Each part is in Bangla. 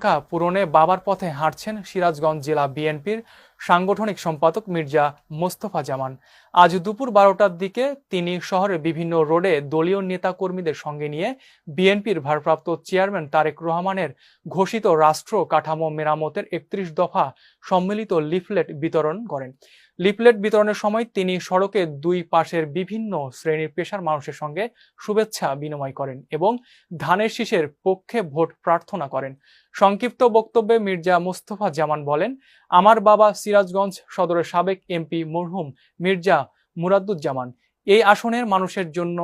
আকাঙ্ক্ষা পূরণে বাবার পথে হাঁটছেন সিরাজগঞ্জ জেলা বিএনপির সাংগঠনিক সম্পাদক মির্জা মোস্তফা জামান। আজ দুপুর বারোটার দিকে তিনি শহরের বিভিন্ন রোডে দলীয় নেতাকর্মীদের সঙ্গে নিয়ে বিএনপির ভারপ্রাপ্ত চেয়ারম্যান তারেক রহমানের ঘোষিত রাষ্ট্র কাঠামো মেরামতের একত্রিশ দফা সম্মিলিত লিফলেট বিতরণ করেন। লিফলেট বিতরণের সময় তিনি সড়কে দুই পাশের বিভিন্ন শ্রেণির পেশার মানুষের সঙ্গে শুভেচ্ছা বিনিময় করেন এবং ধানের শীষের পক্ষে ভোট প্রার্থনা করেন। সংক্ষিপ্ত বক্তব্যে মির্জা মোস্তফা জামান বলেন, আমার বাবা সিরাজগঞ্জ সদরের সাবেক এমপি মরহুম মির্জা মুরাদুজ্জামান এই আসনের মানুষের জন্য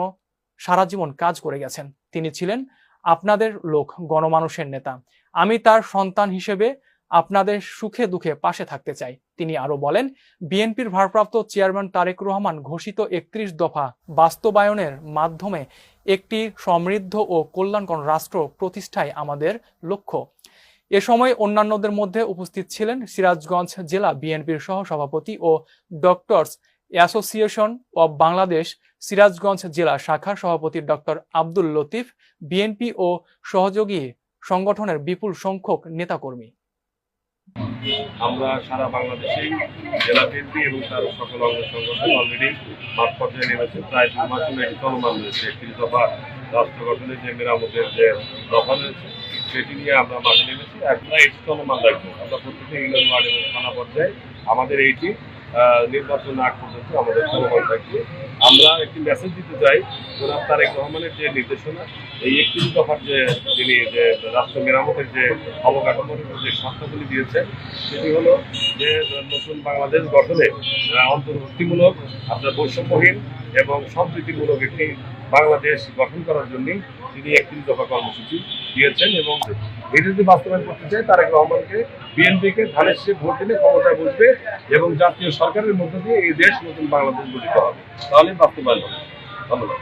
সারা জীবন কাজ করে গেছেন। তিনি ছিলেন আপনাদের লোক, গণমানুষের নেতা। আমি তার সন্তান হিসেবে আপনাদের সুখে দুঃখে পাশে থাকতে চাই। তিনি আরও বলেন, বিএনপির ভারপ্রাপ্ত চেয়ারম্যান তারেক রহমান ঘোষিত একত্রিশ দফা বাস্তবায়নের মাধ্যমে একটি সমৃদ্ধ ও কল্যাণকর রাষ্ট্র প্রতিষ্ঠায় আমাদের লক্ষ্য। এ সময় অন্যান্যদের মধ্যে উপস্থিত ছিলেন সিরাজগঞ্জ জেলা বিএনপির সহ সভাপতি ও doctors association of Bangladesh Sirajganj জেলা শাখার সভাপতি ডক্টর আব্দুল লতিফ, বিএনপি ও সহযোগী সংগঠনের বিপুল সংখ্যক নেতাকর্মী। আমরা সারা বাংলাদেশেই জেলা বিএনপি এবং তার সকল অঙ্গ সংগঠন অলরেডি মাঠ পর্যায়ে নেমেছে। প্রায় দুই মাস চলমান রয়েছে। একটি দফা রাষ্ট্র গঠনের যে মেরামতের যে দফা রয়েছে সেটি নিয়ে আমরা মাঠে নেমেছি। আমরা এটি চলমান রাখব আমরা প্রত্যেকে ইউনিয়ন ওয়ার্ড থানা পর্যায়ে আমাদের এইটি নির্বাচন আগ পর্যন্ত আমাদের চলমান থাকবে। আমরা একটি মেসেজ দিতে চাই, জনাব তারেক রহমানের যে নির্দেশনা, এই একটি দফার যে তিনি যে রাষ্ট্র মেরামতের যে অবকাঠামোর যে শর্তাবলী দিয়েছেন, সেটি হলো যে নতুন বাংলাদেশ গঠনে অন্তর্ভুক্তিমূলক, আপনার বৈষম্যহীন এবং সম্প্রীতিমূলক একটি বাংলাদেশ গঠন করার জন্য তিনি একটি দফা কর্মসূচি দিয়েছেন এবং এটি যদি বাস্তবায়ন করতে চায়, তারেক রহমানকে বিএনপিকে ধানের সে ভোট দিলে ক্ষমতায় বসবে এবং জাতীয় সরকারের মধ্য দিয়ে এই দেশ নতুন বাংলাদেশ গঠিত হবে। তাহলে বাস্তবায়ন হবে। ধন্যবাদ।